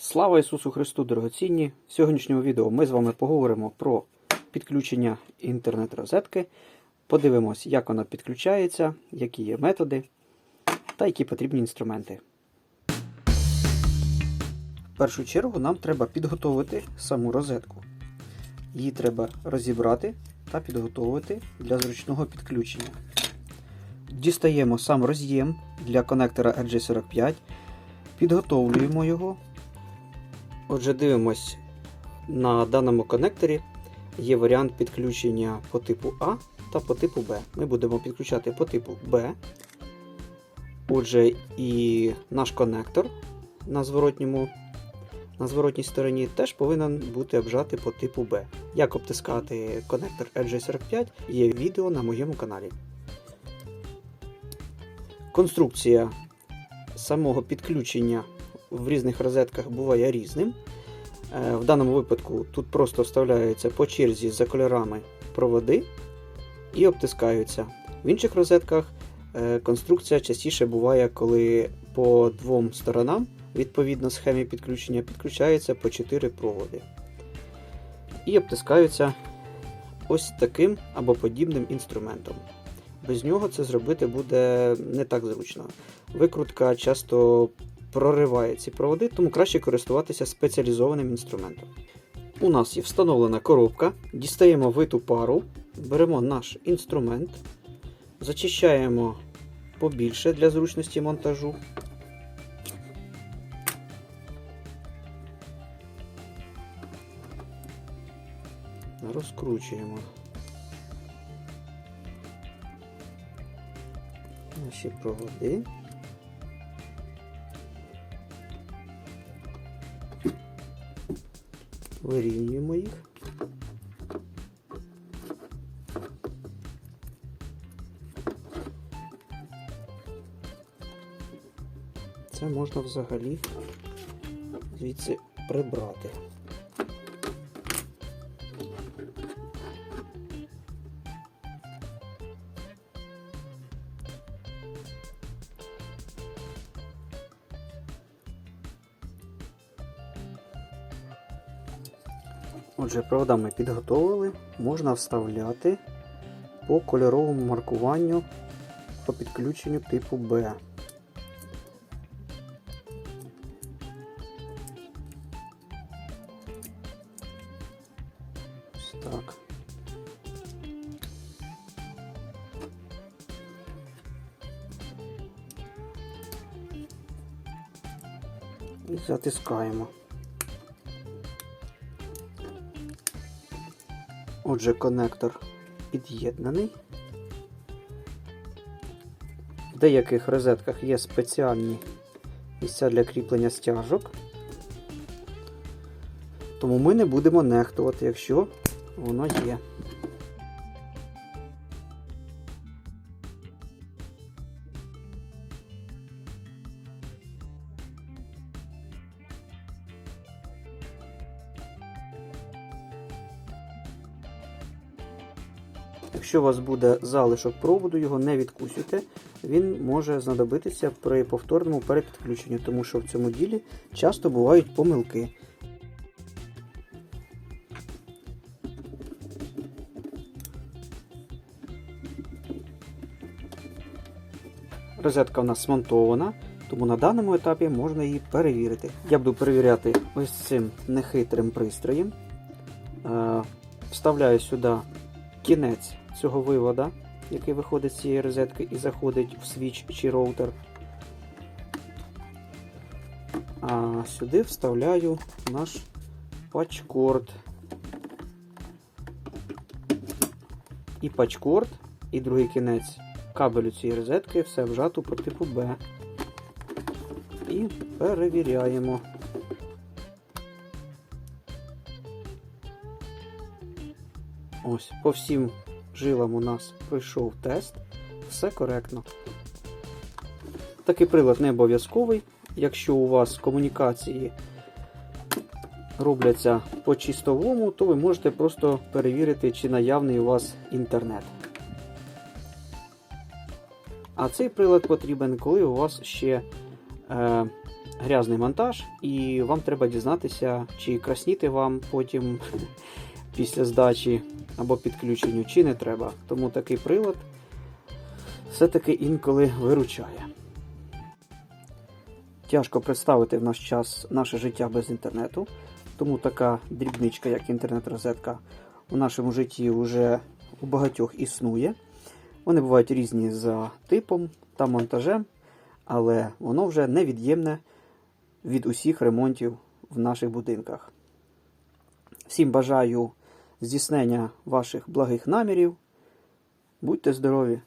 Слава Ісусу Христу, дорогоцінні! В сьогоднішньому відео ми з вами поговоримо про підключення інтернет-розетки. Подивимось, як вона підключається, які є методи та які потрібні інструменти. В першу чергу нам треба підготовити саму розетку. Її треба розібрати та підготовити для зручного підключення. Дістаємо сам роз'єм для конектора RJ45, підготовлюємо його. Отже, дивимось на даному конекторі є варіант підключення по типу А та по типу Б. Ми будемо підключати по типу Б. Отже, і наш конектор на зворотньому, на зворотній стороні теж повинен бути обжатий по типу Б. Як обтискати конектор RJ45 є відео на моєму каналі. Конструкція самого підключення в різних розетках буває різним. Е, В даному випадку тут просто вставляються по черзі за кольорами проводи і обтискаються. В інших розетках е, конструкція частіше буває, коли по двом сторонам, відповідно схемі підключення, підключаються по 4 проводи. І обтискаються ось таким або подібним інструментом. Без нього це зробити буде не так зручно. Викрутка часто прориває ці проводи, тому краще користуватися спеціалізованим інструментом. У нас є встановлена коробка, дістаємо виту пару, беремо наш інструмент, зачищаємо побільше для зручності монтажу. Розкручуємо наші проводи. Вирівнюємо їх. Це можна взагалі звідси прибрати. Отже, провода ми підготовили, можна вставляти по кольоровому маркуванню по підключенню типу B. Так. І затискаємо. Отже, конектор під'єднаний. В деяких розетках є спеціальні місця для кріплення стяжок. Тому ми не будемо нехтувати, якщо воно є. Якщо у вас буде залишок проводу, його не відкусюйте, він може знадобитися при повторному перепідключенні, тому що в цьому ділі часто бувають помилки. Розетка у нас смонтована, тому на даному етапі можна її перевірити. Я буду перевіряти ось цим нехитрим пристроєм. Е, Вставляю сюди кінець цього вивода, який виходить з цієї розетки і заходить в свіч чи роутер. А сюди вставляю наш патчкорд. І патчкорд, і другий кінець кабелю цієї розетки все вжато по типу B. І перевіряємо. Ось, по всім жилам у нас пройшов тест, все коректно. Такий прилад не обов'язковий. Якщо у вас комунікації робляться по чистовому, то ви можете просто перевірити, чи наявний у вас інтернет. А цей прилад потрібен, коли у вас ще е, грязний монтаж, і вам треба дізнатися, чи красніти вам потім після здачі або підключенню, чи не треба. Тому такий прилад все-таки інколи виручає. Тяжко представити в наш час наше життя без інтернету, тому така дрібничка, як інтернет-розетка, у нашому житті вже у багатьох існує. Вони бувають різні за типом та монтажем, але воно вже невід'ємне від усіх ремонтів в наших будинках. Всім бажаю здійснення ваших благих намірів. Будьте здорові!